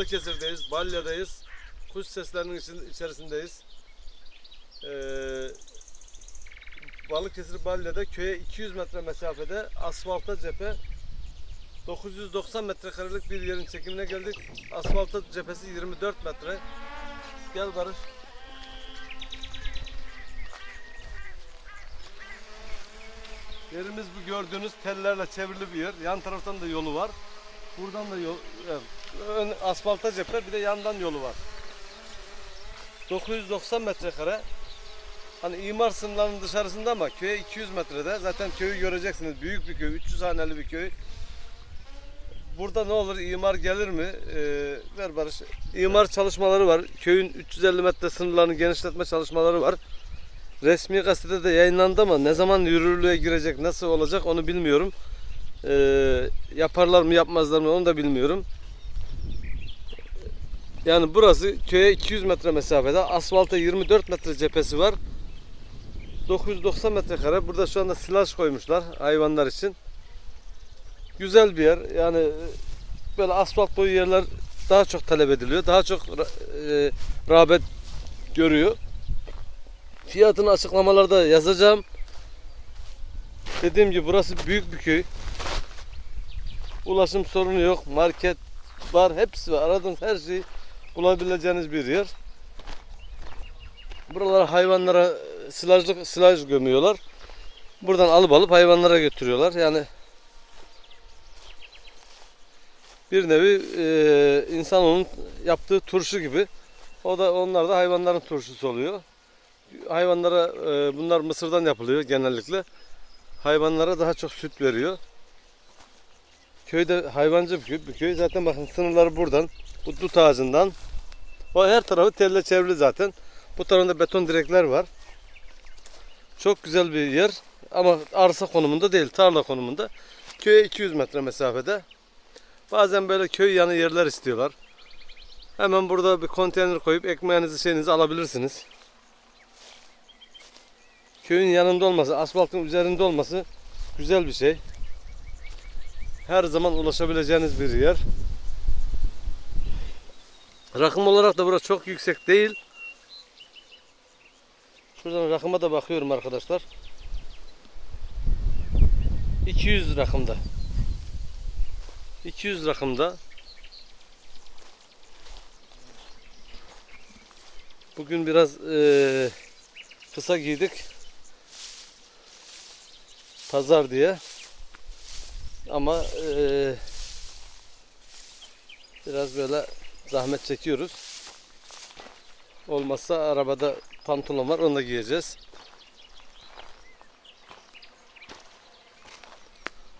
Balıkesir'deyiz, Balya'dayız. Kuş seslerinin içerisindeyiz. Ee, Balıkesir Balya'da köye 200 metre mesafede asfalta cephe 990 metrekarelik bir yerin çekimine geldik. Asfalta cephesi 24 metre. Gel Barış. Yerimiz bu gördüğünüz tellerle çevrili bir yer. Yan taraftan da yolu var. Buradan da yol, evet, ön asfalta cephe bir de yandan yolu var. 990 metrekare. Hani imar sınırlarının dışarısında ama köye 200 metrede. Zaten köyü göreceksiniz. Büyük bir köy, 300 haneli bir köy. Burada ne olur imar gelir mi? Ee, ver Barış. İmar çalışmaları var. Köyün 350 metre sınırlarını genişletme çalışmaları var. Resmi gazetede de yayınlandı ama ne zaman yürürlüğe girecek, nasıl olacak onu bilmiyorum. Ee, yaparlar mı yapmazlar mı onu da bilmiyorum. Yani burası köye 200 metre mesafede, asfalta 24 metre cephesi var. 990 metrekare. Burada şu anda silaj koymuşlar hayvanlar için. Güzel bir yer. Yani e, böyle asfalt boyu yerler daha çok talep ediliyor. Daha çok e, rağbet görüyor. Fiyatını açıklamalarda yazacağım. Dediğim gibi burası büyük bir köy. Ulaşım sorunu yok. Market var. Hepsi var. Aradığınız her şeyi bulabileceğiniz bir yer. Buralara hayvanlara silajlık silaj gömüyorlar. Buradan alıp alıp hayvanlara götürüyorlar. Yani bir nevi e, insanoğlunun yaptığı turşu gibi. O da onlar da hayvanların turşusu oluyor hayvanlara e, bunlar mısırdan yapılıyor genellikle. Hayvanlara daha çok süt veriyor. Köyde hayvancı bir köy. Köy. Zaten bakın sınırları buradan. Bu dut ağacından. O her tarafı telle çevrili zaten. Bu tarafında beton direkler var. Çok güzel bir yer. Ama arsa konumunda değil. Tarla konumunda. Köye 200 metre mesafede. Bazen böyle köy yanı yerler istiyorlar. Hemen burada bir konteyner koyup ekmeğinizi şeyinizi alabilirsiniz köyün yanında olması, asfaltın üzerinde olması güzel bir şey. Her zaman ulaşabileceğiniz bir yer. Rakım olarak da burası çok yüksek değil. Şuradan rakıma da bakıyorum arkadaşlar. 200 rakımda. 200 rakımda. Bugün biraz eee kısa giydik pazar diye. Ama eee, biraz böyle zahmet çekiyoruz. Olmazsa arabada pantolon var onu da giyeceğiz.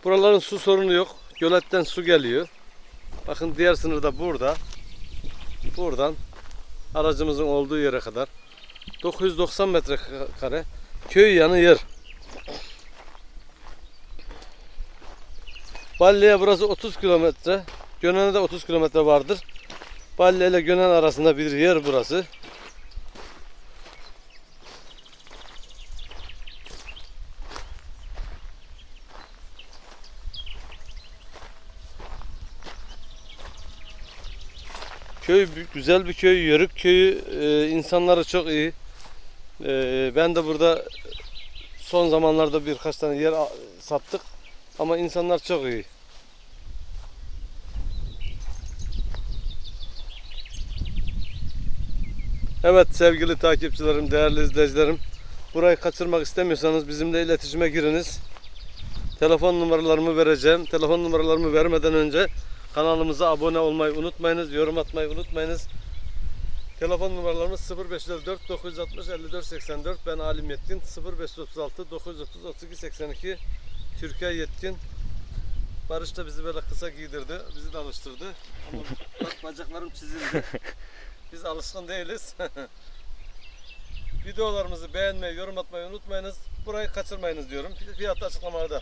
Buraların su sorunu yok. Göletten su geliyor. Bakın diğer sınır da burada. Buradan aracımızın olduğu yere kadar 990 metrekare köy yanı yer. Balle'ye burası 30 kilometre. Gönen'e de 30 kilometre vardır. Balle ile Gönen arasında bir yer burası. Köy güzel bir köy, Yörük köyü, e, insanları çok iyi. E, ben de burada son zamanlarda birkaç tane yer sattık. Ama insanlar çok iyi. Evet sevgili takipçilerim, değerli izleyicilerim. Burayı kaçırmak istemiyorsanız bizimle iletişime giriniz. Telefon numaralarımı vereceğim. Telefon numaralarımı vermeden önce kanalımıza abone olmayı unutmayınız. Yorum atmayı unutmayınız. Telefon numaralarımız 0504 960 54 84. Ben Alim Yetkin 0536 930 32 82. Türkiye Yetkin. Barış da bizi böyle kısa giydirdi. Bizi de alıştırdı. Ama bak bacaklarım çizildi. Biz alışkın değiliz. Videolarımızı beğenmeyi, yorum atmayı unutmayınız. Burayı kaçırmayınız diyorum. Fiyatı açıklamalarda.